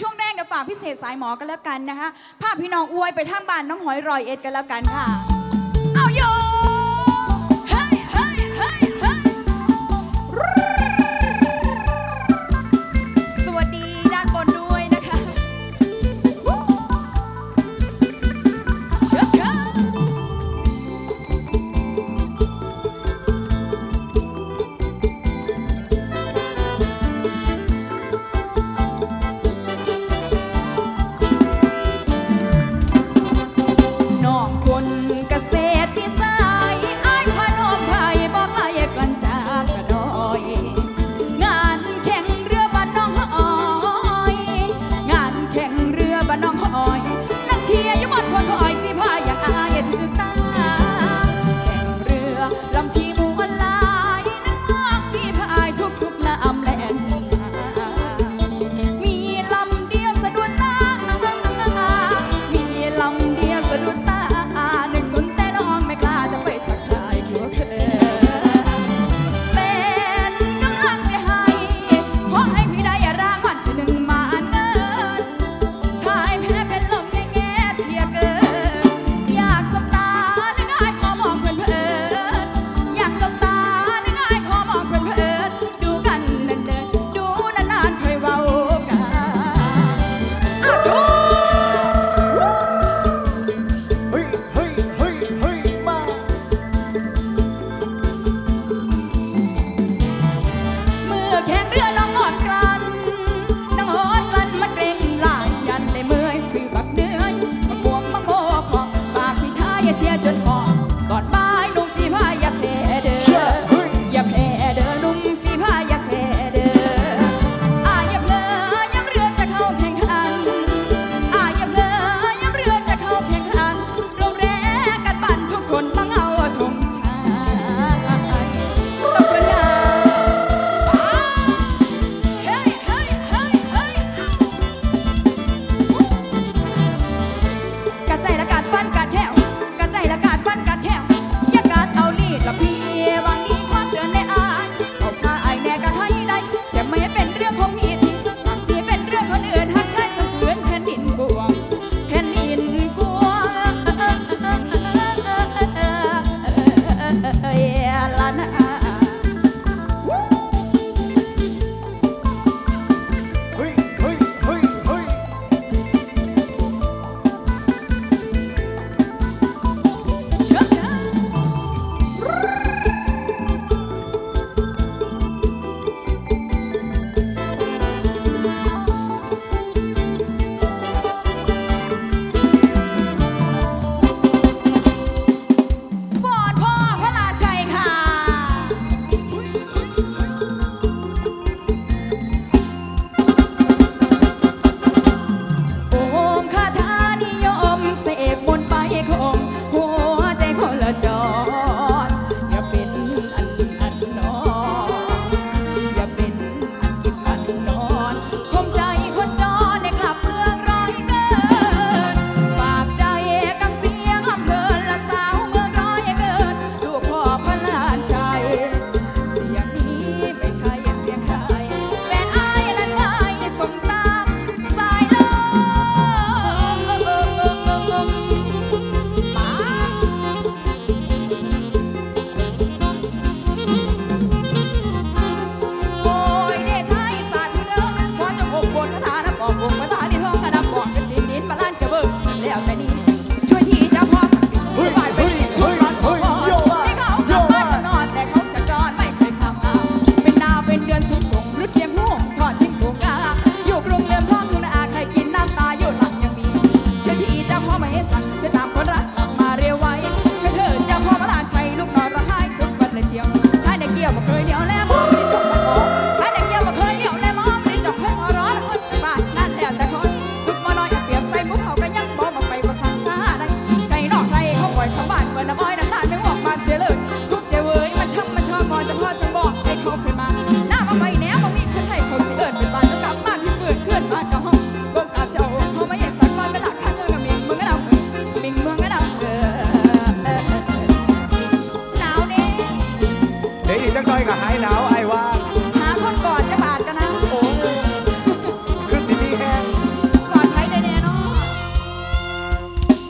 ช่วงแรกเดี๋ยวฝากพิเศษสายหมอกันแล้วกันนะคะภาพพี่น้องอวยไปทางบ้านน้องหอยรอยเอ็ดกันแล้วกันค่ะ i don't Salud. คนตั้ จักหน่อยก็หายหนาวไอ้ว่าหาคนกอดจะบาดกันนะโอ้คือสิมีแห้งกอดไว้ได้แน่เนอน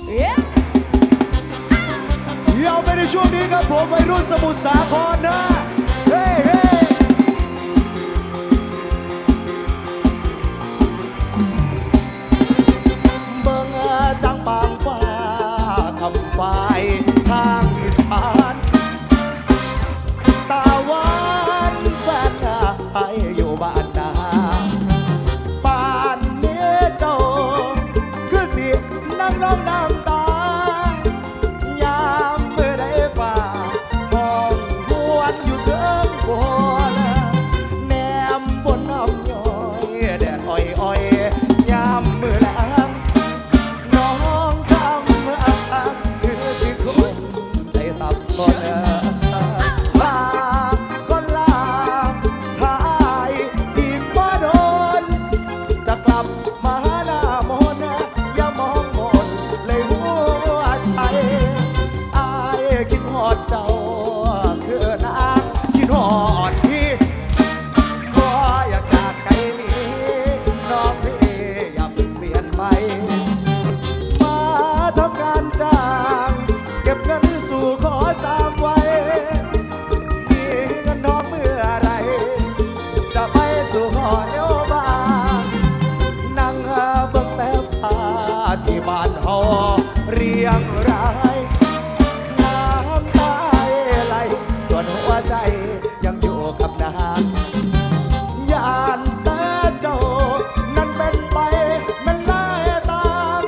เอ๊ะเดี๋ไปในช่วงนี้ครับผมวัยรุ่นสมุทรสาครนะเฮ้เฮ้เบิ่งจังปางฟ้าคำไฟ ใจยังอยู่กับนางยานแต่เจ้า นั้นเป็นไปมันไล่ตาม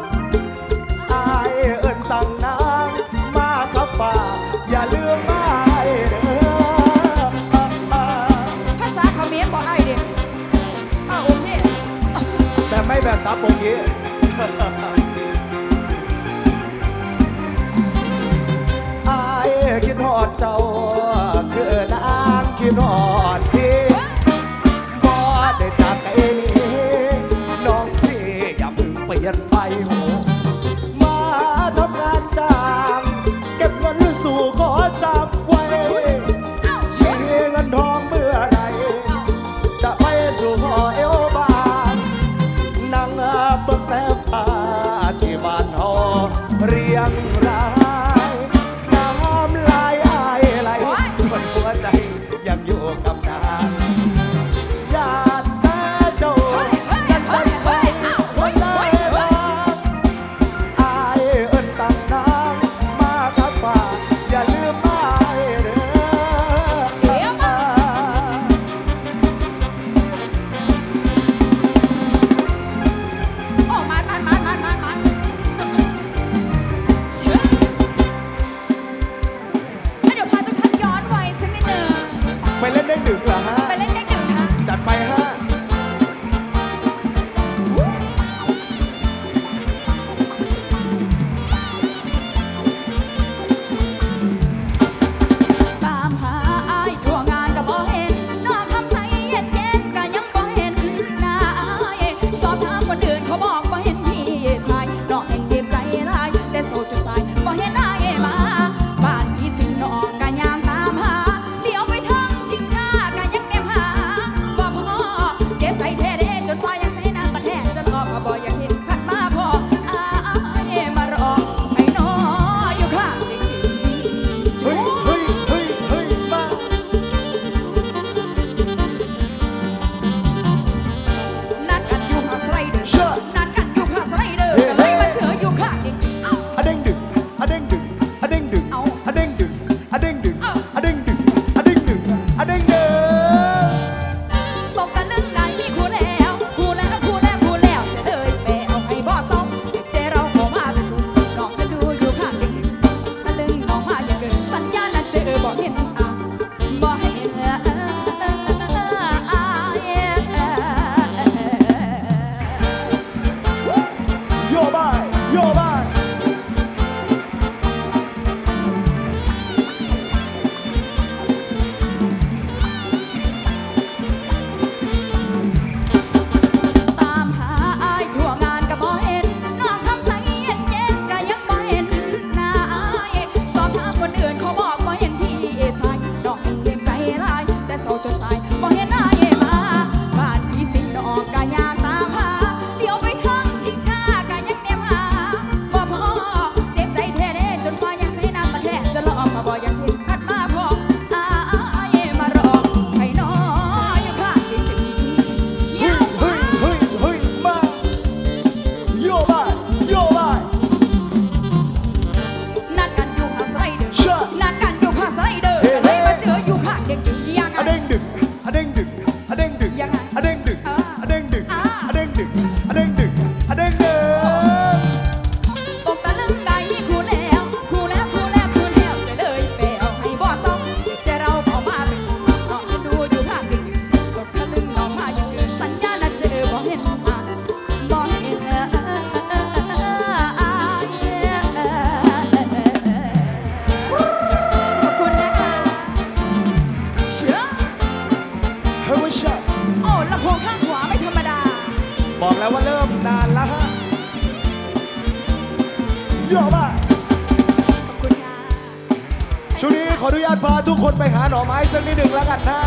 อายเอิญสั่งนางมาขับป่า อย่าลืมมาภาษาเขมรบอกไอ้เด็กอ้าวโอเคแต่ไม่แบบสาปรกี้ you know. a ding doo. อะเด้งดึงอะเด้งดึง พาทุกคนไปหาหน่อไม้สักนิดหนึ่งแล้วกันนะ